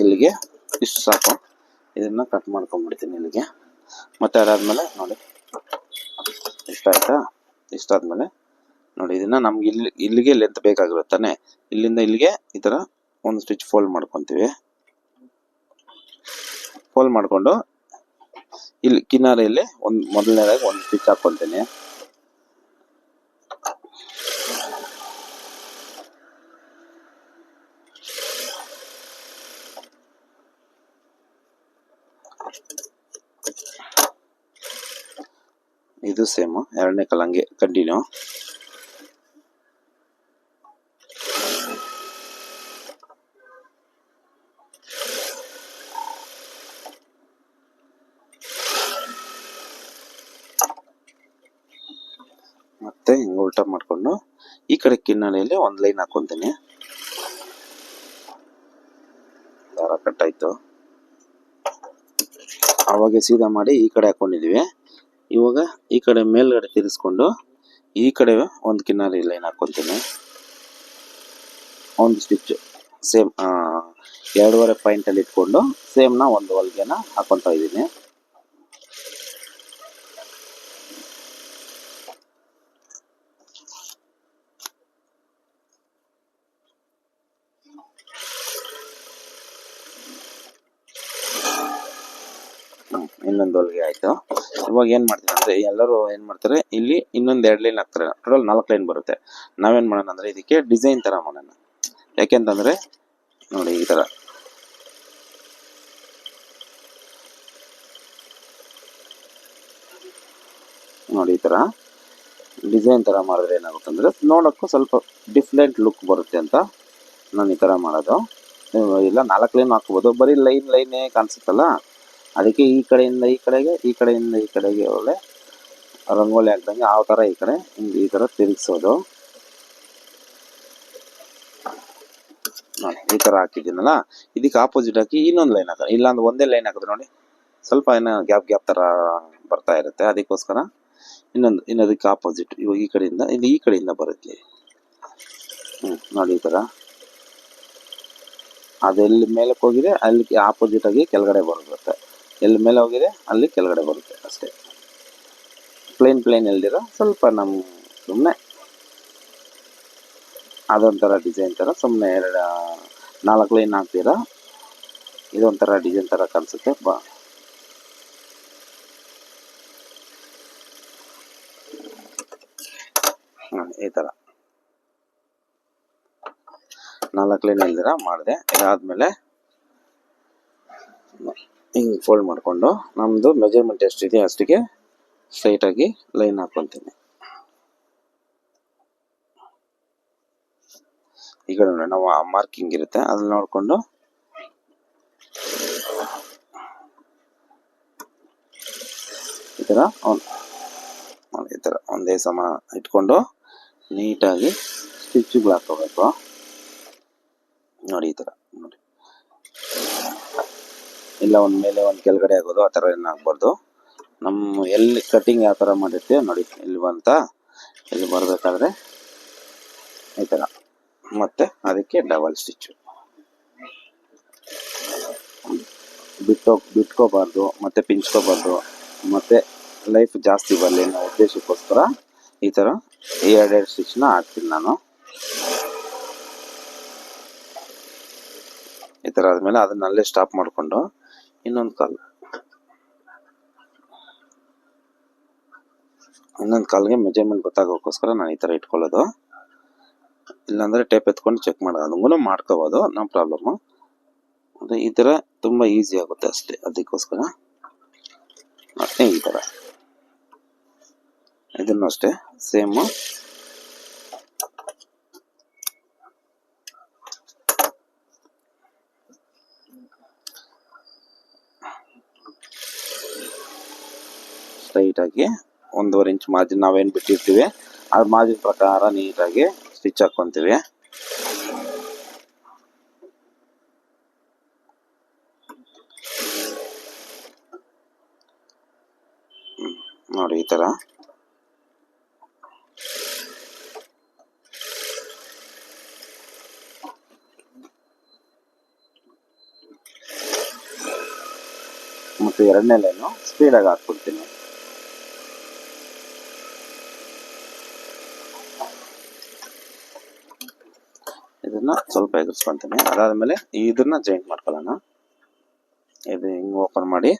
ಇಲ್ಲಿಗೆ ಇಷ್ಟು ಸಾಕು. ಇದನ್ನು ಕಟ್ ಮಾಡ್ಕೊಂಡ್ಬಿಡ್ತೀನಿ ಇಲ್ಲಿಗೆ. ಮತ್ತೆ ಅದಾದ್ಮೇಲೆ ನೋಡಿ. ಇಷ್ಟ ಆಯ್ತಾ ಇಷ್ಟ ಆದ್ಮೇಲೆ ನೋಡಿ, ಇದನ್ನ ನಮ್ಗೆ ಇಲ್ಲಿ, ಇಲ್ಲಿಗೆ ಲೆಂತ್ ಬೇಕಾಗಿರುತ್ತೆ ತಾನೆ? ಇಲ್ಲಿಂದ ಇಲ್ಲಿಗೆ ಈ ತರ ಒಂದು ಸ್ಟಿಚ್ ಫೋಲ್ಡ್ ಮಾಡ್ಕೊಂತೀವಿ. ಫೋಲ್ಡ್ ಮಾಡ್ಕೊಂಡು ಇಲ್ಲಿ ಕಿನಾರೆಯಲ್ಲಿ ಒಂದು, ಮೊದಲನೇದಾಗಿ ಒಂದು ಸ್ಟಿಚ್ ಹಾಕೊಂತೀನಿ ಇದು ಸೇಮ್ ಎರಡನೇ ಕಲ್ ಹಂಗೆ ಕಂಟಿನ್ಯೂ ಮತ್ತೆ ಹಿಂಗೆ ಮಾಡಿಕೊಂಡು ಈ ಕಡೆ ಕಿನ್ನಲೆಯಲ್ಲಿ ಒಂದು ಲೈನ್ ಹಾಕೊತೀನಿ. ದಾರ ಕಟ್ಟಾಯಿತು. ಅವಾಗೆ ಸೀದಾ ಮಾಡಿ ಈ ಕಡೆ ಹಾಕೊಂಡಿದೀವಿ. ಇವಾಗ ಈ ಕಡೆ ಮೇಲ್ಗಡೆ ತಿರ್ಸ್ಕೊಂಡು ಈ ಕಡೆ ಒಂದು ಕಿನ್ನಾರಿ ಲೈನ್ ಹಾಕೊಂತೀನಿ. ಒಂದು ಸ್ಟಿಚ್ ಸೇಮ್ ಎರಡೂವರೆ ಪಾಯಿಂಟಲ್ಲಿ ಇಟ್ಕೊಂಡು ಸೇಮ್ನ ಒಂದು ಹೊಲಿಗೆನ ಹಾಕೊತಾ ಇದ್ದೀನಿ ಇನ್ನೊಂದು ಹೊಲಿಗೆ ಆಯ್ತು. ಇವಾಗ ಏನ್ ಮಾಡ್ತೀನಿ ಅಂದ್ರೆ ಎಲ್ಲರೂ ಏನ್ ಮಾಡ್ತಾರೆ, ಇಲ್ಲಿ ಇನ್ನೊಂದ್ ಎರಡ್ ಲೈನ್ ಹಾಕ್ತಾರೆ. ಟೋಟಲ್ ನಾಲ್ಕು ಲೈನ್ ಬರುತ್ತೆ. ನಾವೇನ್ ಮಾಡೋಣ ಅಂದ್ರೆ ಇದಕ್ಕೆ ಡಿಸೈನ್ ತರ ಮಾಡೋಣ. ಯಾಕೆಂತಂದ್ರೆ, ನೋಡಿ ಈ ತರ. ನೋಡಿ ಈ ತರ. ಡಿಸೈನ್ ತರ ಮಾಡಿದ್ರೆ ಏನಾಗುತ್ತೆ ಅಂದ್ರೆ, ನೋಡಕ್ಕೂ ಸ್ವಲ್ಪ ಡಿಫ್ರೆಂಟ್ ಲುಕ್ ಬರುತ್ತೆ ಅಂತ ನಾನು ಈ ತರ ಮಾಡೋದು. ಇಲ್ಲ ನಾಲ್ಕು ಲೈನ್ ಹಾಕ್ಬೋದು. ಬರೀ ಲೈನ್ ಲೈನೇ ಕಾಣಿಸುತ್ತಲ್ಲ? ಅದಕ್ಕೆ ಈ ಕಡೆಯಿಂದ ಈ ಕಡೆಗೆ, ಈ ಕಡೆಯಿಂದ ಈ ಕಡೆಗೆ ಒಳ್ಳೆ ರಂಗೋಲಿ ಹಾಕ್ದಂಗೆ ಆ ಥರ ಈ ಕಡೆ ಹಿಂಗೆ ಈ ಥರ ತಿರುಗಿಸೋದು. ನೋಡಿ, ಈ ಥರ ಹಾಕಿದ್ದೀನಲ್ಲ? ಇದಕ್ಕೆ ಆಪೋಸಿಟ್ ಹಾಕಿ ಇನ್ನೊಂದು ಲೈನ್ ಹಾಕ ಇಲ್ಲ ಅಂದ್ರೆ ಒಂದೇ ಲೈನ್ ಹಾಕಿದ್ರೆ ನೋಡಿ, ಸ್ವಲ್ಪ ಏನೋ ಗ್ಯಾಪ್ ಗ್ಯಾಪ್ ಥರ ಬರ್ತಾ ಇರುತ್ತೆ. ಅದಕ್ಕೋಸ್ಕರ ಇನ್ನೊಂದು, ಇನ್ನೊಂದಕ್ಕೆ ಆಪೋಸಿಟ್ ಇವಾಗ ಈ ಕಡೆಯಿಂದ, ಇಲ್ಲಿ ಈ ಕಡೆಯಿಂದ ಬರುತ್ತೆ. ಹ್ಞೂ ನೋಡಿ ಈ ಥರ. ಅದೆಲ್ಲಿ ಮೇಲಕ್ಕೆ ಹೋಗಿದೆ ಅಲ್ಲಿ ಆಪೋಸಿಟ್ ಆಗಿ ಕೆಳಗಡೆ ಬರುತ್ತೆ. ಎಲ್ಲಿ ಮೇಲೆ ಹೋಗಿದೆ, ಅಲ್ಲಿ ಕೆಳಗಡೆ ಬರುತ್ತೆ ಅಷ್ಟೇ. ಪ್ಲೇನ್ ಪ್ಲೇನ್ ಎಲ್ದಿರೋ ಸ್ವಲ್ಪ ನಮ್ಮ ಸುಮ್ಮನೆ ಅದೊಂಥರ ಡಿಸೈನ್ ಥರ ಸುಮ್ಮನೆ ಎರಡು, ನಾಲ್ಕು ಲೈನ್ ಹಾಕ್ತೀರಾ? ಇದೊಂಥರ ಡಿಸೈನ್ ಥರ ಕಾಣಿಸುತ್ತೆ, ಬಾ. ಈ ಥರ ನಾಲ್ಕು ಲೈನ್ ಎಲ್ದಿರ ಮಾಡಿದೆ. ಇದಾದ್ಮೇಲೆ ಹಿಂಗೆ ಫೋಲ್ಡ್ ಮಾಡಿಕೊಂಡು ನಮ್ಮದು ಮೆಜರ್ಮೆಂಟ್ ಎಷ್ಟಿದೆ ಅಷ್ಟಿಗೆ ಸ್ಟ್ರೈಟಾಗಿ ಲೈನ್ ಹಾಕ್ಕೊತೀನಿ ಈಗ ನೋಡಿ, ನಾವು ಮಾರ್ಕಿಂಗ್ ಇರುತ್ತೆ ಅದನ್ನ ನೋಡಿಕೊಂಡು ಈ ಥರ ಈ ಥರ ಒಂದೇ ಸಮ ಇಟ್ಕೊಂಡು ನೀಟಾಗಿ ಸ್ಟಿಚ್ಗಳು ಹಾಕೋಬೇಕು ನೋಡಿ, ಈ ಥರ ನೋಡಿ. ಇಲ್ಲ ಒಂದ್ ಮೇಲೆ ಒಂದು ಕೆಳಗಡೆ ಆಗೋದು, ಆ ಥರ ಏನಾಗಬಾರ್ದು ನಮ್ಮ ಎಲ್ಲಿ ಕಟಿಂಗ್ ಯಾವ ಥರ ಮಾಡಿರ್ತೀವಿ ನೋಡಿ, ಇಲ್ಲಿ ಬಂತ, ಇಲ್ಲಿ ಬರಬೇಕಾದ್ರೆ ಈ ಥರ. ಮತ್ತೆ ಅದಕ್ಕೆ ಡಬಲ್ ಸ್ಟಿಚ್ಚು ಬಿಟ್ಟೋ, ಬಿಟ್ಕೋಬಾರ್ದು, ಮತ್ತೆ ಪಿಂಚ್ಕೋಬಾರ್ದು, ಮತ್ತೆ ಲೈಫ್ ಜಾಸ್ತಿ ಬರಲಿ ಅನ್ನೋ ಉದ್ದೇಶಕ್ಕೋಸ್ಕರ ಈ ಥರ ಎರಡೆರಡು ಸ್ಟಿಚ್ನ ಹಾಕ್ತೀನಿ ನಾನು. ಈ ಥರ ಆದಮೇಲೆ ಅದನ್ನ ಅಲ್ಲೇ ಸ್ಟಾಪ್ ಮಾಡಿಕೊಂಡು ಇನ್ನೊಂದು ಕಾಲ್. ಇನ್ನೊಂದು ಕಾಲ್ಗೆ ಮೆಜರ್ಮೆಂಟ್ ಗೊತ್ತಾಗೋಕ್ಕೋಸ್ಕರ ನಾನು ಈ ಥರ ಇಟ್ಕೊಳ್ಳೋದು. ಇಲ್ಲಾಂದ್ರೆ ಟೇಪ್ ಎತ್ಕೊಂಡು ಚೆಕ್ ಮಾಡೋದು. ಅದನ್ನು ಮಾಡ್ಕೋಬೋದು ನೋ ಪ್ರಾಬ್ಲಮ್ಮು ಅದೇ ಈ ಥರ ತುಂಬ ಈಸಿ ಆಗುತ್ತೆ ಅಷ್ಟೇ. ಅದಕ್ಕೋಸ್ಕರ ಮತ್ತೆ ಈ ಥರ. ಇದನ್ನು ಅಷ್ಟೇ ಸೇಮು ಸ್ಟ್ರೈಟಾಗಿ ಒಂದೂವರೆ ಇಂಚ್ ಮಾರ್ಜಿನ್ ನಾವೇನು ಬಿಟ್ಟಿರ್ತೀವಿ ಆ ಮಾರ್ಜಿನ್ ಪ್ರಕಾರ ನೀಟಾಗಿ ಸ್ಟಿಚ್ ಹಾಕ್ಕೊಂತೀವಿ ನೋಡಿ ಈ ಥರ ಮತ್ತು ಎರಡನೇ ಲೈನು ಸ್ಪೀಡಾಗಿ ಹಾಕ್ಬಿಡ್ತೀನಿ. ಇದನ್ನ ಸ್ವಲ್ಪ ಎದುರಿಸ್ಕೊಂತೀನಿ. ಅದಾದ್ಮೇಲೆ ಇದನ್ನ ಜಾಯಿಂಟ್ ಮಾಡ್ಕೊಳ್ಳೋಣ. ಇದು ಹಿಂಗ್ ಓಪನ್ ಮಾಡಿ,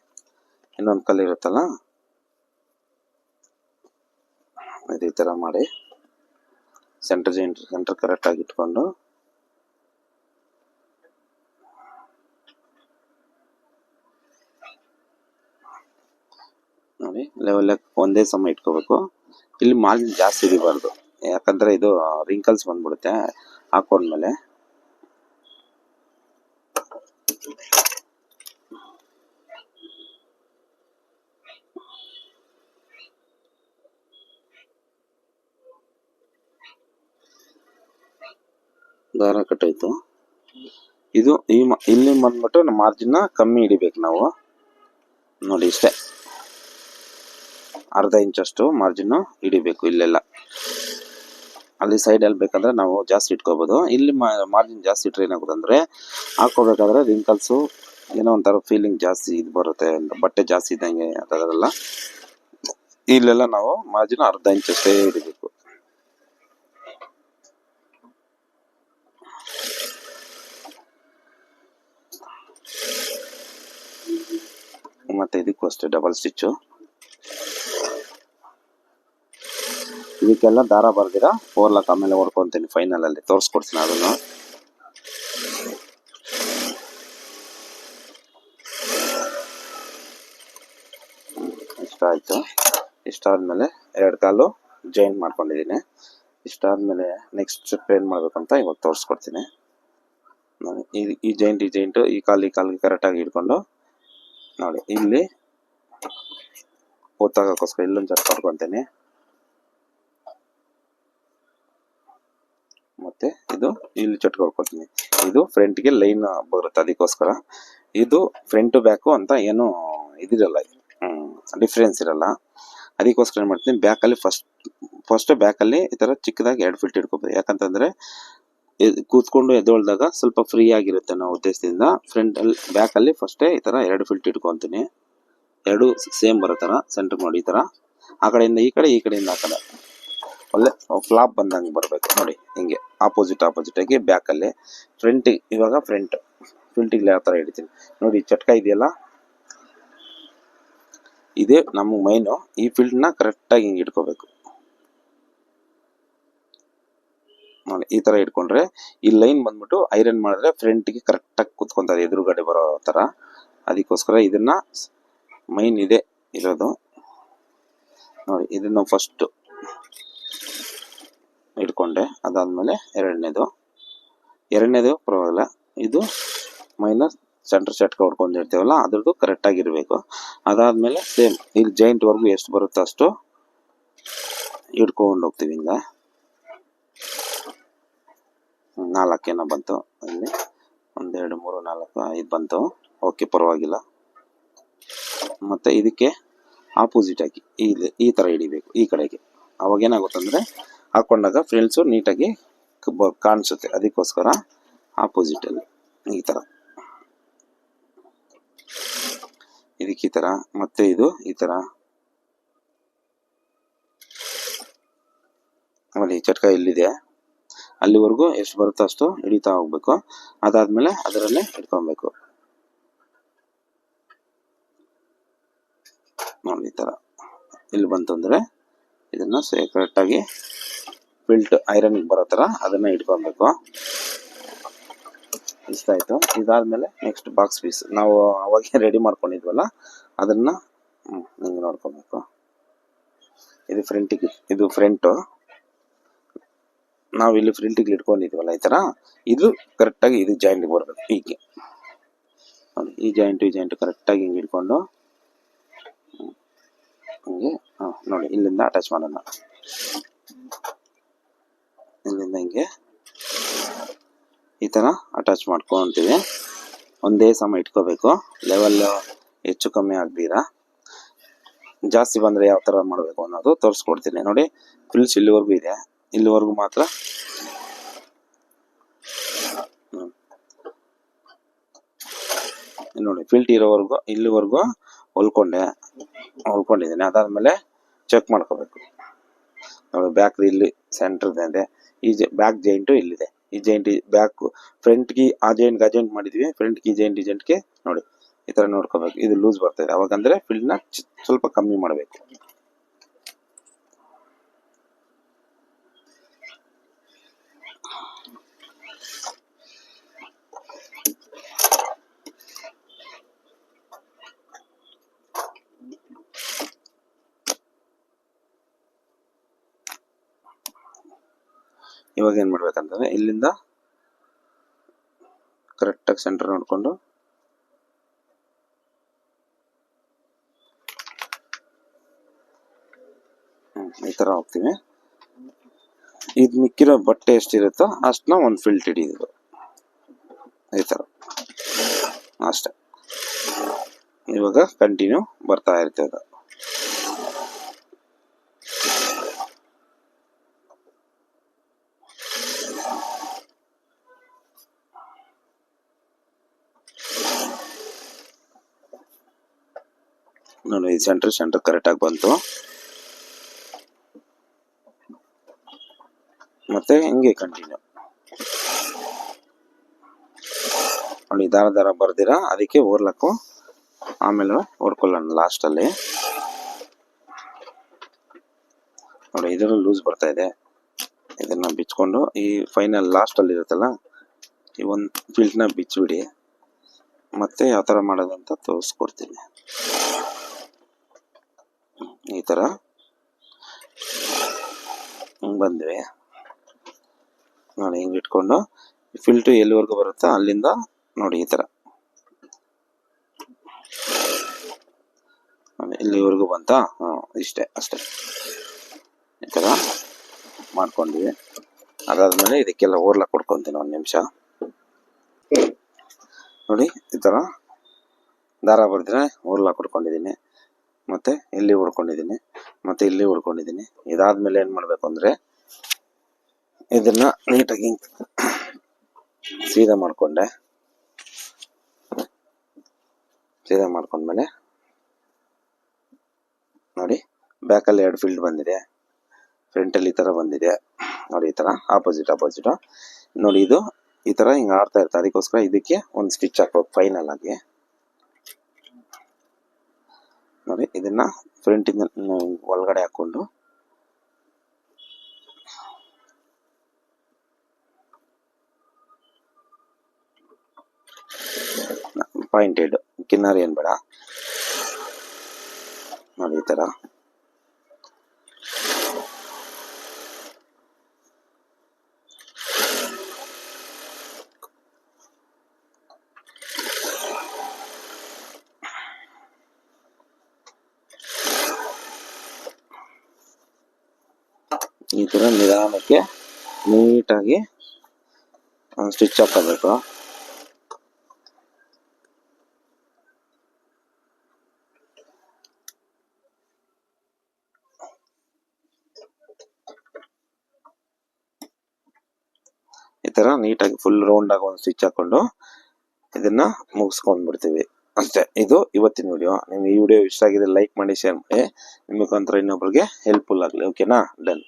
ಇನ್ನೊಂದು ಕಲ್ ಇರುತ್ತಲ್ಲ? ಇದೇ ತರ ಮಾಡಿ. ಸೆಂಟರ್ ಜಾಯಿಂಟ್ ಸೆಂಟರ್ ಕರೆಕ್ಟ್ ಆಗಿ ಇಟ್ಕೊಂಡು. ನೋಡಿ ಲೆವೆಲ್ ಒಂದೇ ಸಮ ಇಟ್ಕೋಬೇಕು. ಇಲ್ಲಿ ಮಾರ್ಜಿನ್ ಜಾಸ್ತಿ ಇರಬಾರ್ದು. ಯಾಕಂದ್ರೆ ಇದು ರಿಂಕಲ್ಸ್ ಬಂದ್ಬಿಡುತ್ತೆ. ಹಾಕೊಂಡ್ಮೇಲೆ ದಾರ ಕಟ್ಟಾಯ್ತು. ಇದು ಈ ಇಲ್ಲಿ ಬಂದ್ಬಿಟ್ಟು ಮಾರ್ಜಿನ್ ಕಮ್ಮಿ ಹಿಡಿಬೇಕು ನಾವು. ನೋಡಿ ಇಷ್ಟೇ. ಅರ್ಧ ಇಂಚಷ್ಟು ಮಾರ್ಜಿನ್ ಹಿಡಿಬೇಕು ಇಲ್ಲೆಲ್ಲ. ಅಲ್ಲಿ ಸೈಡಲ್ಲಿ ಬೇಕಂದ್ರೆ ನಾವು ಜಾಸ್ತಿ ಇಟ್ಕೋಬೋದು. ಇಲ್ಲಿ ಮಾರ್ಜಿನ್ ಜಾಸ್ತಿ ಇಟ್ರೆ ಅಂದ್ರೆ ಹಾಕೋಬೇಕಾದ್ರೆ ರಿಂಕಲ್ಸು ಏನೋ ಒಂಥರ ಫೀಲಿಂಗ್ ಜಾಸ್ತಿ ಇದು ಬರುತ್ತೆ. ಬಟ್ಟೆ ಜಾಸ್ತಿ ಇದ್ದಂಗೆ ಅದರೆಲ್ಲ ಇಲ್ಲೆಲ್ಲ ನಾವು ಮಾರ್ಜಿನ್ ಅರ್ಧ ಇಂಚಷ್ಟೇ ಹಿಡಿಬೇಕು ಮತ್ತು ಇದಕ್ಕೂ ಅಷ್ಟೇ ಡಬಲ್ ಸ್ಟಿಚ್ಚು ಇದಕ್ಕೆಲ್ಲ ದಾರ ಬರ್ದಿರ? ಓರ್ಲಕ್ ಆಮೇಲೆ ಫೈನಲ್ ಅಲ್ಲಿ. ತೋರಿಸ್ಕೊಡ್ತೀನಿ ಅದನ್ನು. ಇಷ್ಟ ಆಯ್ತು. ಇಷ್ಟ ಆದ್ಮೇಲೆ ಎರಡು ಕಾಲು ಜಾಯಿನ್ ಮಾಡ್ಕೊಂಡಿದ್ದೀನಿ. ಇಷ್ಟ ಆದ್ಮೇಲೆ ನೆಕ್ಸ್ಟ್ ಮಾಡಬೇಕಂತ ಮಾಡ್ಬೇಕಂತ ಇವಾಗ ತೋರಿಸ್ಕೊಡ್ತೀನಿ. ನಾನು ಈ ಈ ಜಾಯಿಂಟ್ ಈ ಜಾಯಿಂಟು ಈ ಕಾಲು, ಈ ಕಾಲಿಗೆ ಕರೆಕ್ಟಾಗಿ ಹಿಡ್ಕೊಂಡು ನೋಡಿ, ಇಲ್ಲಿ ಒತ್ತಾಗಕ್ಕೋಸ್ಕರ ಇಲ್ಲೊಂದು ಜಟ್ ಮಾಡ್ಕೊತೀನಿ ಮತ್ತೆ ಇದು ಇಲ್ಲಿ ಚಟ್ಕ ಹೊಡ್ಕೊಳ್ತೀನಿ ಇದು ಫ್ರಂಟ್ಗೆ ಲೈನ್ ಬರುತ್ತೆ. ಅದಕ್ಕೋಸ್ಕರ ಇದು ಫ್ರಂಟ್ ಬ್ಯಾಕು ಅಂತ ಏನು ಇದಿರಲ್ಲ. ಡಿಫ್ರೆನ್ಸ್ ಇರಲ್ಲ. ಅದಕ್ಕೋಸ್ಕರ ಏನು ಮಾಡ್ತೀನಿ ಬ್ಯಾಕಲ್ಲಿ ಫಸ್ಟ್ ಫಸ್ಟ್ ಬ್ಯಾಕಲ್ಲಿ ಈ ಥರ ಚಿಕ್ಕದಾಗಿ ಎರಡು ಫಿಲ್ಟ್ ಇಟ್ಕೋಬೋದು. ಯಾಕಂತಂದ್ರೆ ಕೂತ್ಕೊಂಡು ಎದ್ದೊಳ್ದಾಗ ಸ್ವಲ್ಪ ಫ್ರೀ ಆಗಿರುತ್ತೆ ಅನ್ನೋ ಉದ್ದೇಶದಿಂದ ಫ್ರಂಟ್ ಅಲ್ಲಿ ಬ್ಯಾಕ್ ಅಲ್ಲಿ ಫಸ್ಟೇ ಈ ತರ ಎರಡು ಫಿಲ್ಟ್ ಇಟ್ಕೊತೀನಿ. ಎರಡು ಸೇಮ್ ಬರೋ ತರ ಸೆಂಟರ್ ಮಾಡಿ ಈ ತರ. ಆ ಕಡೆಯಿಂದ ಈ ಕಡೆ, ಈ ಕಡೆಯಿಂದ ಆ ಕಡೆ. ಒಳ್ಳೆ ಫ್ಲಾಪ್ ಬಂದಂಗೆ ಬರಬೇಕು. ನೋಡಿ, ಹಿಂಗೆ ಆಪೋಸಿಟ್ ಆಪೋಸಿಟ್ ಆಗಿ ಬ್ಯಾಕ್ ಅಲ್ಲಿ ಫ್ರಂಟ್ ಇವಾಗ ಫ್ರಂಟ್ ಫ್ರಂಟಿಗೆ ಯಾವ ಥರ ಹಿಡಿತೀನಿ ನೋಡಿ, ಚಟ್ಕ ಇದೆಯಲ್ಲ? ಇದೇ ನಮ್ಮ ಮೈನು ಈ ಫೀಲ್ಡ್ನ ನ ಕರೆಕ್ಟ್ ಆಗಿ ಹಿಂಗೆ ಇಟ್ಕೋಬೇಕು. ನೋಡಿ, ಈ ತರ ಇಟ್ಕೊಂಡ್ರೆ ಈ ಲೈನ್ ಬಂದ್ಬಿಟ್ಟು ಐರನ್ ಮಾಡಿದ್ರೆ ಫ್ರಂಟ್ಗೆ ಕರೆಕ್ಟ್ ಆಗಿ ಕುತ್ಕೊಂತದೆ ಎದುರುಗಡೆ ಬರೋ ತರ. ಅದಕ್ಕೋಸ್ಕರ ಇದನ್ನ ಮೈನ್ ಇದೆ ಇರೋದು. ನೋಡಿ, ಇದನ್ನ ಫಸ್ಟ್ ಇಟ್ಕೊಂಡೆ. ಅದಾದ್ಮೇಲೆ ಎರಡನೇದು. ಎರಡನೇದು ಪರವಾಗಿಲ್ಲ. ಇದು ಮೈನಸ್ ಸೆಂಟರ್ ಸೆಟ್ಗೆ ಹೊಡ್ಕೊಂಡಿರ್ತೀವಲ್ಲ, ಅದ್ರದ್ದು ಕರೆಕ್ಟ್ ಆಗಿರ್ಬೇಕು. ಅದಾದ್ಮೇಲೆ ಸೇಮ್ ಇಲ್ಲಿ ಜಾಯಿಂಟ್ ವರ್ಗು ಎಷ್ಟು ಬರುತ್ತೋ ಅಷ್ಟು ಇಟ್ಕೊಂಡು ಹೋಗ್ತೀವಿ ಹಿಂಗ ನಾಲ್ಕೇನೋ ಬಂತು ಅಲ್ಲಿ ಒಂದೆರಡು, ಮೂರು, ನಾಲ್ಕು, ಐದು ಬಂತು. ಓಕೆ ಪರವಾಗಿಲ್ಲ. ಮತ್ತೆ ಇದಕ್ಕೆ ಆಪೋಸಿಟ್ ಆಗಿ ಇಲ್ಲಿ ಈ ತರ ಹಿಡಿಬೇಕು, ಈ ಕಡೆಗೆ. ಅವಾಗ ಏನಾಗುತ್ತಂದ್ರೆ ಹಾಕೊಂಡಾಗ ಫ್ರೆಂಡ್ಸು ನೀಟಾಗಿ ಕಾಣಿಸುತ್ತೆ. ಅದಕ್ಕೋಸ್ಕರ ಆಪೋಸಿಟ್ ಅಲ್ಲಿ. ಈ ತರ. ಇದಕ್ಕೆ ಈ ತರ. ಮತ್ತೆ ಇದು ಈ ಥರ ಆಮೇಲೆ ಈ ಚಟ್ಕ ಇಲ್ಲಿದೆ. ಅಲ್ಲಿವರೆಗೂ ಎಷ್ಟು ಬರುತ್ತೋ ಅಷ್ಟು ಹಿಡಿತಾ ಹೋಗ್ಬೇಕು. ಅದಾದ್ಮೇಲೆ ಅದರಲ್ಲೇ ಇಟ್ಕೊಬೇಕು. ನೋಡಿ ಈ ಥರ ಇಲ್ಲಿ ಬಂತಂದ್ರೆ ಇದನ್ನ ಕರೆಕ್ಟ್ ಫಿಲ್ಟ್ ಐರನ್ ಬರೋ ತರ ಅದನ್ನ ಇಟ್ಕೊಬೇಕು. ಇಷ್ಟಾಯಿತು ಇದಾದ್ಮೇಲೆ ನೆಕ್ಸ್ಟ್ ಬಾಕ್ಸ್ ಪೀಸ್. ನಾವು ಅವಾಗೇ ರೆಡಿ ಮಾಡ್ಕೊಂಡಿದ್ವಲ್ಲ, ಅದನ್ನ ಹಿಂಗೆ ನೋಡ್ಕೋಬೇಕು. ಇದು ಫ್ರಂಟಿಗೆ, ಇದು ಫ್ರಂಟು. ನಾವು ಇಲ್ಲಿ ಫ್ರಂಟಿಗೆ ಇಟ್ಕೊಂಡಿದ್ವಲ್ಲ ಈ ಥರ ಇದು ಕರೆಕ್ಟಾಗಿ ಇದು ಜಾಯಿಂಟ್ ಬರಬೇಕು, ಹೀಗೆ. ನೋಡಿ, ಈ ಜಾಯಿಂಟು, ಈ ಜಾಯಿಂಟ್ ಕರೆಕ್ಟಾಗಿ ಹಿಂಗೆ ಇಟ್ಕೊಂಡು. ಹಿಂಗೆ ನೋಡಿ, ಇಲ್ಲಿಂದ ಅಟ್ಯಾಚ್ ಮಾಡೋಣ. ಇಲ್ಲಿಂದ ಈ ತರ ಅಟ್ಯಾಚ್ ಮಾಡ್ಕೊಂತೀವಿ ಒಂದೇ ಸಮ ಇಟ್ಕೋಬೇಕು. ಲೆವೆಲ್ ಹೆಚ್ಚು ಕಮ್ಮಿ ಆಗದಿರ. ಜಾಸ್ತಿ ಬಂದ್ರೆ ಯಾವ ತರ ಮಾಡಬೇಕು ಅನ್ನೋದು ತೋರಿಸ್ಕೊಡ್ತೀನಿ. ನೋಡಿ ಫುಲ್ಸ್ ಇಲ್ಲಿವರೆಗೂ ಇದೆ. ಇಲ್ಲಿವರೆಗೂ ಮಾತ್ರ ನೋಡಿ ಫಿಲ್ಟ್ ಇರೋವರೆಗೂ, ಇಲ್ಲಿವರೆಗೂ ಹೊಲ್ಕೊಂಡೆ. ಹೊಲ್ಕೊಂಡಿದ್ದೀನಿ. ಅದಾದ್ಮೇಲೆ ಚೆಕ್ ಮಾಡ್ಕೋಬೇಕು. ನೋಡಿ ಬ್ಯಾಕ್ ಇಲ್ಲಿ ಸೆಂಟರ್ ಇದೆ. ಈ ಬ್ಯಾಕ್ ಜಾಯಿಂಟ್ ಇಲ್ಲಿದೆ. ಈ ಜಾಯಿಂಟ್ ಬ್ಯಾಕ್ ಫ್ರಂಟ್ಗೆ ಆ ಜಾಯಿಂಟ್ ಆ ಮಾಡಿದೀವಿ. ಮಾಡಿದ್ವಿ ಫ್ರಂಟ್ಗೆ ಈ ಜಾಯಿಂಟ್ ಈ ಜೈಂಟ್ಗೆ ನೋಡಿ, ಈ ತರ ನೋಡ್ಕೋಬೇಕು. ಇದು ಲೂಸ್ ಬರ್ತದೆ ಅವಾಗಂದ್ರೆ ಫಿಲ್ಡ್ನ ಸ್ವಲ್ಪ ಕಮ್ಮಿ ಮಾಡಬೇಕು. ಇವಾಗ ಏನ್ ಮಾಡ್ಬೇಕಂತಂದ್ರೆ ಇಲ್ಲಿಂದ ಕರೆಕ್ಟ್ ಆಗಿ ಸೆಂಟರ್ ನೋಡ್ಕೊಂಡು ಈ ಥರ ಹೋಗ್ತೀವಿ ಇದ್ ಮಿಕ್ಕಿರೋ ಬಟ್ಟೆ ಎಷ್ಟಿರುತ್ತೋ ಅಷ್ಟನ್ನ ಒಂದು ಫಿಲ್ಟ್ ಹಿಡಿಯೋದು. ಈ ಥರ ಅಷ್ಟೇ. ಇವಾಗ ಕಂಟಿನ್ಯೂ ಬರ್ತಾ ಇರ್ತದೆ ನೋಡಿ ಸೆಂಟರ್ ಸೆಂಟರ್ ಕರೆಕ್ಟ್ ಆಗಿ ಬಂತು. ಮತ್ತೆ ಹಿಂಗೆ ಕಂಟಿನ್ಯೂ ನೋಡಿ, ದಾರ ದಾರ ಬರ್ದಿರ? ಅದಕ್ಕೆ ಓರ್ಲಕ್ಕು. ಆಮೇಲೆ ಓಡ್ಕೊಳ್ಳೋಣ ಲಾಸ್ಟಲ್ಲಿ ನೋಡಿ, ಇದರಲ್ಲಿ ಲೂಸ್ ಬರ್ತಾ ಇದೆ. ಇದನ್ನ ಬಿಚ್ಕೊಂಡು, ಈ ಫೈನಲ್ ಲಾಸ್ಟಲ್ಲಿ ಇರುತ್ತಲ್ಲ, ಈ ಒಂದು ಫೀಲ್ಡ್ನ ಬಿಚ್ಚಿಬಿಡಿ ಮತ್ತೆ ಯಾವ ತರ ಮಾಡೋದಂತ ತೋರಿಸ್ಕೊಡ್ತೀನಿ. ಈ ತರ. ಹಿಂಗ್ ಬಂದ್ವಿ. ನೋಡಿ ಹಿಂಗೆ ಇಟ್ಕೊಂಡು ಫಿಲ್ಟು ಎಲ್ಲಿವರೆಗೂ ಬರುತ್ತೋ ಅಲ್ಲಿಂದ ನೋಡಿ ಈ ನೋಡಿ, ಇಲ್ಲಿವರೆಗೂ ಬಂತಾ ಹಾಂ ಇಷ್ಟೇ ಅಷ್ಟೇ. ಈ ತರ ಮಾಡ್ಕೊಂಡ್ವಿ. ಅದಾದಮೇಲೆ ಇದಕ್ಕೆಲ್ಲ ಓರ್ಲಾಕ್ ಕೊಡ್ಕೊಂತೀನಿ ಒಂದು ನಿಮಿಷ. ನೋಡಿ ಈ ಥರ ದಾರ ಬರ್ದಿರ ಓರ್ಲಾಕ್ ಕೊಡ್ಕೊಂಡಿದ್ದೀನಿ ಮತ್ತೆ ಇಲ್ಲಿ ಹೊಡ್ಕೊಂಡಿದ್ದೀನಿ ಮತ್ತೆ ಇಲ್ಲಿ ಹೊಡ್ಕೊಂಡಿದ್ದೀನಿ ಇದಾದ್ಮೇಲೆ ಏನು ಮಾಡಬೇಕು ಅಂದ್ರೆ ಇದನ್ನ ನೀಟಾಗಿ ಸೀದಾ ಮಾಡ್ಕೊಂಡೆ. ಸೀದಾ ಮಾಡ್ಕೊಂಡ್ಮೇಲೆ ನೋಡಿ, ಬ್ಯಾಕಲ್ಲಿ ಎರಡು ಫೀಲ್ಡ್ ಬಂದಿದೆ. ಫ್ರಂಟಲ್ಲಿ ಈ ಥರ ಬಂದಿದೆ. ನೋಡಿ, ಈ ಥರ ಆಪೋಸಿಟ್ ಆಪೋಸಿಟ್ ನೋಡಿ, ಇದು ಈ ಥರ ಹಿಂಗೆ ಆಡ್ತಾ ಇರ್ತಾರೆ. ಅದಕ್ಕೋಸ್ಕರ ಇದಕ್ಕೆ ಒಂದು ಸ್ಟಿಚ್ ಹಾಕ್ಬೇಕು ಫೈನಲ್ ಆಗಿ. ನೋಡಿ ಇದನ್ನ ಪ್ರಿಂಟಿಂದ ಒಳಗಡೆ ಹಾಕೊಂಡು. ಪಾಯಿಂಟೆಡ್ ಕಿನ್ನಾರಿ ಏನ್ ಬೇಡ. ನೋಡಿ ಈ ತರ. ತರ ನಿಧಾನಕ್ಕೆ ನೀಟಾಗಿ ಸ್ಟಿಚ್ ಹಾಕೋಬೇಕು ಈ ಥರ ನೀಟಾಗಿ ಫುಲ್ ರೌಂಡ್ ಆಗಿ ಒಂದು ಸ್ಟಿಚ್ ಹಾಕೊಂಡು ಇದನ್ನ ಮುಗಿಸ್ಕೊಂಡ್ಬಿಡ್ತೀವಿ ಅಷ್ಟೇ, ಇದು ಇವತ್ತಿನ ವಿಡಿಯೋ ನಿಮ್ಗೆ ಈ ವಿಡಿಯೋ ಇಷ್ಟ ಆಗಿದೆ ಲೈಕ್ ಮಾಡಿ ಶೇರ್ ಮಾಡಿ. ನಿಮಗಂತರ ಇನ್ನೊಬ್ರಿಗೆ ಹೆಲ್ಪ್ಫುಲ್ ಆಗಲಿ ಓಕೆನಾ ಡನ್